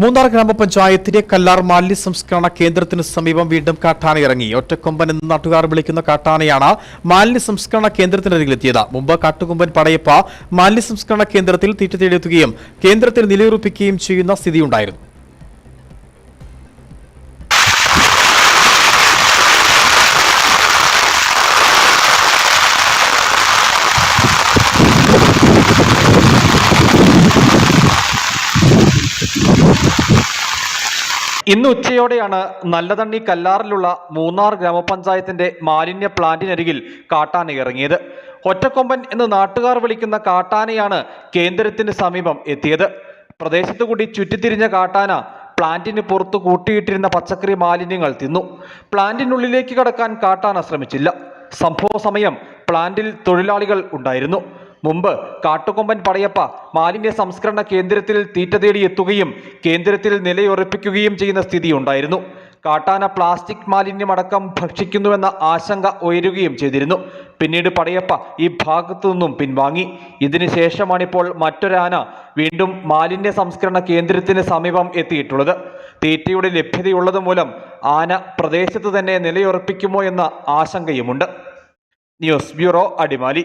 മൂന്നാർ ഗ്രാമപഞ്ചായത്തിലെ കല്ലാർ മാലിന്യ സംസ്കരണ കേന്ദ്രത്തിന് സമീപം വീണ്ടും കാട്ടാന ഇറങ്ങി. ഒറ്റക്കൊമ്പൻ എന്ന് നാട്ടുകാർ വിളിക്കുന്ന കാട്ടാനയാണ് മാലിന്യ സംസ്കരണ കേന്ദ്രത്തിനരികിലെത്തിയത് മുമ്പ് കാട്ടുകൊമ്പൻ പടയപ്പ മാലിന്യ സംസ്കരണ കേന്ദ്രത്തിൽ തീറ്റ തേടിയെത്തുകയും കേന്ദ്രത്തിൽ നിലയുറപ്പിക്കുകയും ചെയ്യുന്ന സ്ഥിതിയുണ്ടായിരുന്നു. ഇന്ന് ഉച്ചയോടെയാണ് നല്ലതണ്ണി കല്ലാറിലുള്ള മൂന്നാർ ഗ്രാമപഞ്ചായത്തിന്റെ മാലിന്യ പ്ലാന്റിനരികിൽ കാട്ടാന ഇറങ്ങിയത്. ഒറ്റക്കൊമ്പൻ എന്ന് നാട്ടുകാർ വിളിക്കുന്ന കാട്ടാനയാണ് കേന്ദ്രത്തിന് സമീപം എത്തിയത്. പ്രദേശത്തു കൂടി ചുറ്റിത്തിരിഞ്ഞ കാട്ടാന പ്ലാന്റിന് പുറത്ത് കൂട്ടിയിട്ടിരുന്ന പച്ചക്കറി മാലിന്യങ്ങൾ തിന്നു. പ്ലാന്റിനുള്ളിലേക്ക് കടക്കാൻ കാട്ടാന ശ്രമിച്ചില്ല. സംഭവ സമയം പ്ലാന്റിൽ തൊഴിലാളികൾ ഉണ്ടായിരുന്നു. മുമ്പ് കാട്ടുകൊമ്പൻ പടയപ്പ മാലിന്യ സംസ്കരണ കേന്ദ്രത്തിൽ തീറ്റ തേടി എത്തുകയും കേന്ദ്രത്തിൽ നിലയുറപ്പിക്കുകയും ചെയ്യുന്ന സ്ഥിതിയുണ്ടായിരുന്നു. കാട്ടാന പ്ലാസ്റ്റിക് മാലിന്യമടക്കം ഭക്ഷിക്കുന്നുവെന്ന ആശങ്ക ഉയരുകയും ചെയ്തിരുന്നു. പിന്നീട് പടയപ്പ ഈ ഭാഗത്തു നിന്നും പിൻവാങ്ങി. ഇതിനുശേഷമാണിപ്പോൾ മറ്റൊരാന വീണ്ടും മാലിന്യ സംസ്കരണ കേന്ദ്രത്തിന് സമീപം എത്തിയിട്ടുള്ളത്. തീറ്റയുടെ ലഭ്യതയുള്ളത് മൂലം ആന പ്രദേശത്ത് തന്നെ നിലയുറപ്പിക്കുമോ എന്ന ആശങ്കയുമുണ്ട്. News bureau Adimali.